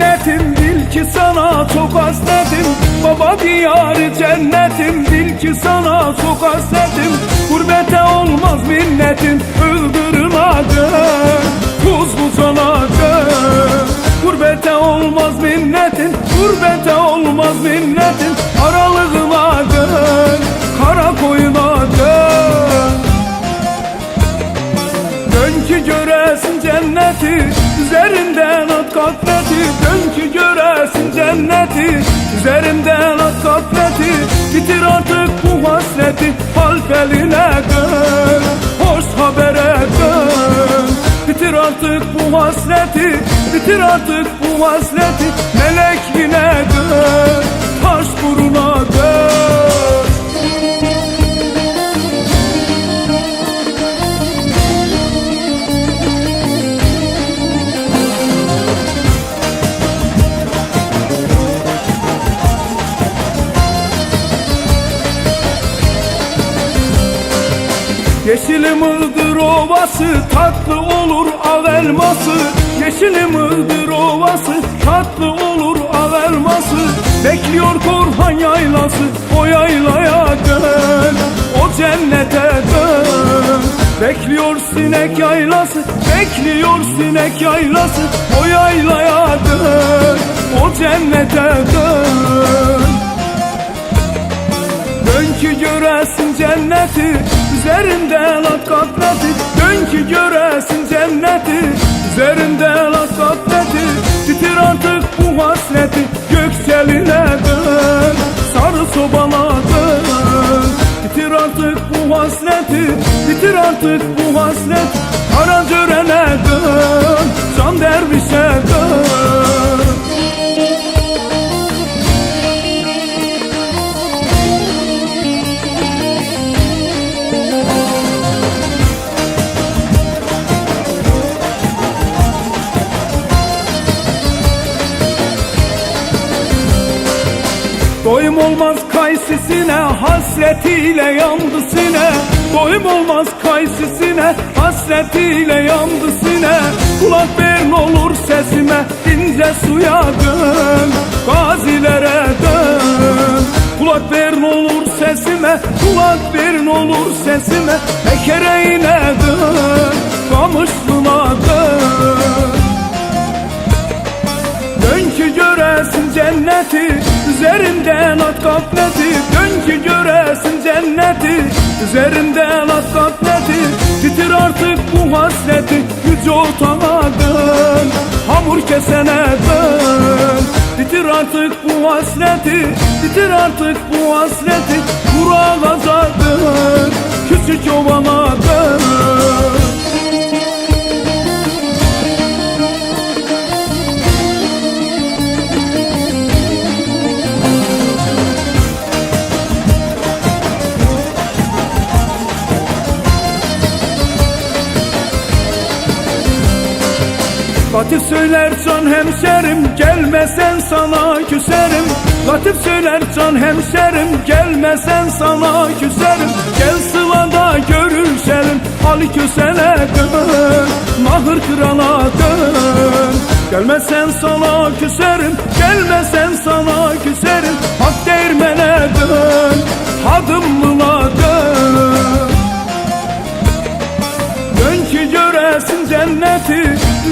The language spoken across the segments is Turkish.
diyarı cennetim bil ki sana çok hasretim. Baba diyarı cennetim bil ki sana çok hasretim. Gurbete olmaz minnetin ıldırınacak Tuz buzanacak Gurbete olmaz minnetin Gurbete olmaz minnetin Aralığına dön Kara koyuna dön Dön ki göresin cenneti Üzerinden cenneti Üzerinden at kasveti Bitir artık bu hasreti Halfeline dön Hoş habere dön Bitir artık bu hasreti Bitir artık bu hasreti. Melek yine dön Taş buruna dön Yeşilim ıldır ovası tatlı olur av elması. Yeşilim ıldır ovası tatlı olur av elması. Bekliyor Korhan yaylası o yaylaya dön. O cennete dön. Bekliyor sinek yaylası Bekliyor sinek yaylası. O yaylaya dön O cennete dön. Dön ki göresin cenneti Üzerinden at kasveti Dön ki göresin cenneti Üzerinden at kasveti Bitir artık bu hasreti Gökseline dön Sarı sobana dön. Bitir artık bu hasreti Bitir artık bu hasreti. Kara dön Can dervişe dön Doyum olmaz kaysisine hasretiyle yandı sine. Doyum olmaz kaysisine hasretiyle yandı sine. Kulak verin olur sesime ince suya dön. Gazilere dön. Kulak verin olur sesime Kulak verin olur sesime. Ekereğine dön Kamışlıma Dön göresin cenneti Üzerinden at gafleti. Dön ki göresin cenneti Üzerinden at gafleti. Bitir artık bu hasreti Yüce otana dön. Hamur kesene dön. Bitir artık bu hasreti Bitir artık bu hasreti. Kuragaza dön Latif söyler can hemşerim Gelmesen sana küserim. Latif söyler can hemşerim Gelmesen sana küserim. Gel sılada görüşelim Ali kösene dön. Mahır krala dön. Gelmesen sana küserim Gelmesen sana küserim. Hak değirmene dön Hadımlıla dön. Dön ki göresin cenneti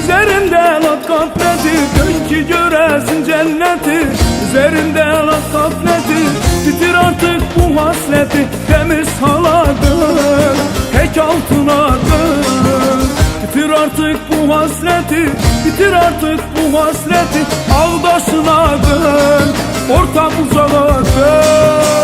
Üzerinden at gafleti Dön ki göresin cenneti. Üzerinden at gafleti Bitir artık bu hasreti. Temiz haladın Tek altınadın Bitir artık bu hasreti. Bitir artık bu hasreti. Ağdaşınadın Ortam uzaladın